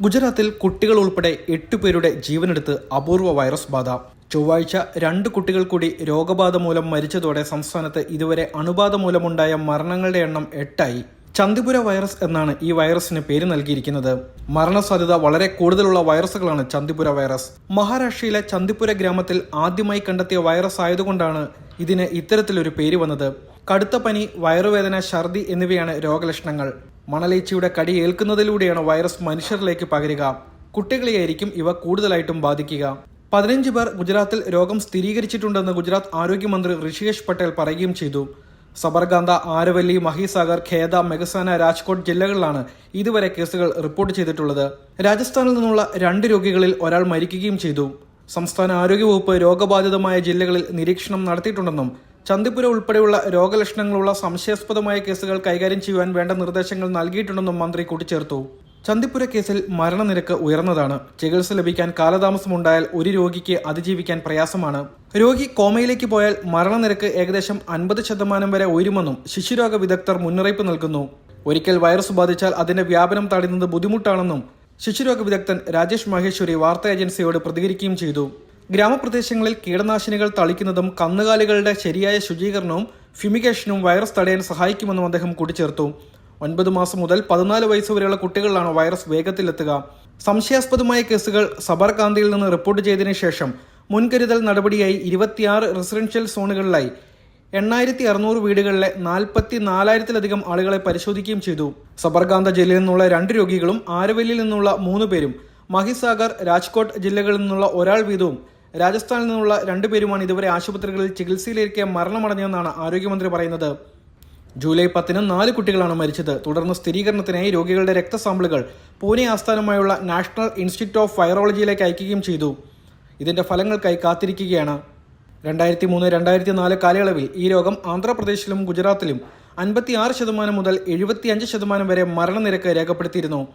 ഗുജറാത്തിൽ കുട്ടികൾ ഉൾപ്പെടെ എട്ടു പേരുടെ ജീവനെടുത്ത് അപൂർവ വൈറസ് ബാധ. ചൊവ്വാഴ്ച രണ്ട് കുട്ടികൾ കൂടി രോഗബാധ മൂലം മരിച്ചതോടെ സംസ്ഥാനത്ത് ഇതുവരെ അണുബാധ മൂലമുണ്ടായ മരണങ്ങളുടെ എണ്ണം എട്ടായി. ചന്ദിപുര വൈറസ് എന്നാണ് ഈ വൈറസിന് പേര് നൽകിയിരിക്കുന്നത്. മരണസാധ്യത വളരെ കൂടുതലുള്ള വൈറസുകളാണ് ചന്ദിപുര വൈറസ്. മഹാരാഷ്ട്രയിലെ ചന്ദിപുര ഗ്രാമത്തിൽ ആദ്യമായി കണ്ടെത്തിയ വൈറസ് ആയതുകൊണ്ടാണ് ഇതിന് ഇത്തരത്തിലൊരു പേര് വന്നത്. കടുത്ത പനി വയറുവേദന ഛർദി എന്നിവയാണ് രോഗലക്ഷണങ്ങൾ. മണലേച്ചിയുടെ കടി ഏൽക്കുന്നതിലൂടെയാണ് വൈറസ് മനുഷ്യരിലേക്ക് പകരുക. കുട്ടികളെയായിരിക്കും ഇവ കൂടുതലായിട്ടും ബാധിക്കുക. പതിനഞ്ച് പേർ ഗുജറാത്തിൽ രോഗം സ്ഥിരീകരിച്ചിട്ടുണ്ടെന്ന് ഗുജറാത്ത് ആരോഗ്യമന്ത്രി ഋഷികേഷ് പട്ടേൽ പറയുകയും ചെയ്തു. സബർഗാന്ത ആരവല്ലി മഹിസാഗർ ഖേദ മെഗസാന രാജ്കോട്ട് ജില്ലകളിലാണ് ഇതുവരെ കേസുകൾ റിപ്പോർട്ട് ചെയ്തിട്ടുള്ളത്. രാജസ്ഥാനിൽ നിന്നുള്ള രണ്ട് രോഗികളിൽ ഒരാൾ മരിക്കുകയും ചെയ്തു. സംസ്ഥാന ആരോഗ്യവകുപ്പ് രോഗബാധിതമായ ജില്ലകളിൽ നിരീക്ഷണം നടത്തിയിട്ടുണ്ടെന്നും ചന്ദിപ്പുര ഉൾപ്പെടെയുള്ള രോഗലക്ഷണങ്ങളുള്ള സംശയാസ്പദമായ കേസുകൾ കൈകാര്യം ചെയ്യുവാൻ വേണ്ട നിർദ്ദേശങ്ങൾ നൽകിയിട്ടുണ്ടെന്നും മന്ത്രി കൂട്ടിച്ചേർത്തു. ചന്ദിപുര കേസിൽ മരണനിരക്ക് ഉയർന്നതാണ്. ചികിത്സ ലഭിക്കാൻ കാലതാമസമുണ്ടായാൽ ഒരു രോഗിക്ക് അതിജീവിക്കാൻ പ്രയാസമാണ്. രോഗി കോമയിലേക്ക് പോയാൽ മരണനിരക്ക് ഏകദേശം അൻപത് ശതമാനം വരെ ഉയരുമെന്നും ശിശുരോഗ വിദഗ്ധർ മുന്നറിയിപ്പ് നൽകുന്നു. ഒരിക്കൽ വൈറസ് ബാധിച്ചാൽ അതിന്റെ വ്യാപനം തടയുന്നത് ബുദ്ധിമുട്ടാണെന്നും ശിശുരോഗ വിദഗ്ധൻ രാജേഷ് മഹേശ്വരി വാർത്താ ഏജൻസിയോട് പ്രതികരിക്കുകയും ചെയ്തു. ഗ്രാമപ്രദേശങ്ങളിൽ കീടനാശിനികൾ തളിക്കുന്നതും കന്നുകാലികളുടെ ശരിയായ ശുചീകരണവും ഫ്യൂമിഗേഷനും വൈറസ് തടയാൻ സഹായിക്കുമെന്നും അദ്ദേഹം കൂട്ടിച്ചേർത്തു. ഒൻപത് മാസം മുതൽ പതിനാല് വരെയുള്ള കുട്ടികളിലാണ് വൈറസ് വേഗത്തിലെത്തുക. സംശയാസ്പദമായ കേസുകൾ സബർകാന്തിയിൽ നിന്ന് റിപ്പോർട്ട് ചെയ്തതിനു ശേഷം മുൻകരുതൽ നടപടിയായി ഇരുപത്തിയാറ് റെസിഡൻഷ്യൽ സോണുകളിലായി എണ്ണായിരത്തി അറുന്നൂറ് വീടുകളിലെ നാൽപ്പത്തി നാലായിരത്തിലധികം ആളുകളെ പരിശോധിക്കുകയും ചെയ്തു. സബർകാന്ത ജില്ലയിൽ നിന്നുള്ള രണ്ട് രോഗികളും ആരവല്ലിയിൽ നിന്നുള്ള മൂന്ന് പേരും മഹിസാഗർ രാജ്കോട്ട് ജില്ലകളിൽ നിന്നുള്ള ഒരാൾ വീതവും രാജസ്ഥാനിൽ നിന്നുള്ള രണ്ടുപേരുമാണ് ഇതുവരെ ആശുപത്രികളിൽ ചികിത്സയിലിരിക്കെ മരണമടഞ്ഞതെന്നാണ് ആരോഗ്യമന്ത്രി പറയുന്നത്. ജൂലൈ പത്തിന് നാല് കുട്ടികളാണ് മരിച്ചത്. തുടർന്ന് സ്ഥിരീകരണത്തിനായി രോഗികളുടെ രക്തസാമ്പിളുകൾ പൂനെ ആസ്ഥാനമായുള്ള നാഷണൽ ഇൻസ്റ്റിറ്റ്യൂട്ട് ഓഫ് വൈറോളജിയിലേക്ക് അയക്കുകയും ചെയ്തു. ഇതിന്റെ ഫലങ്ങൾക്കായി കാത്തിരിക്കുകയാണ്. രണ്ടായിരത്തി മൂന്ന് രണ്ടായിരത്തി നാല് കാലയളവിൽ ഈ രോഗം ആന്ധ്രാപ്രദേശിലും ഗുജറാത്തിലും അൻപത്തി ആറ് ശതമാനം മുതൽ എഴുപത്തിയഞ്ച് ശതമാനം വരെ മരണനിരക്ക് രേഖപ്പെടുത്തിയിരുന്നു.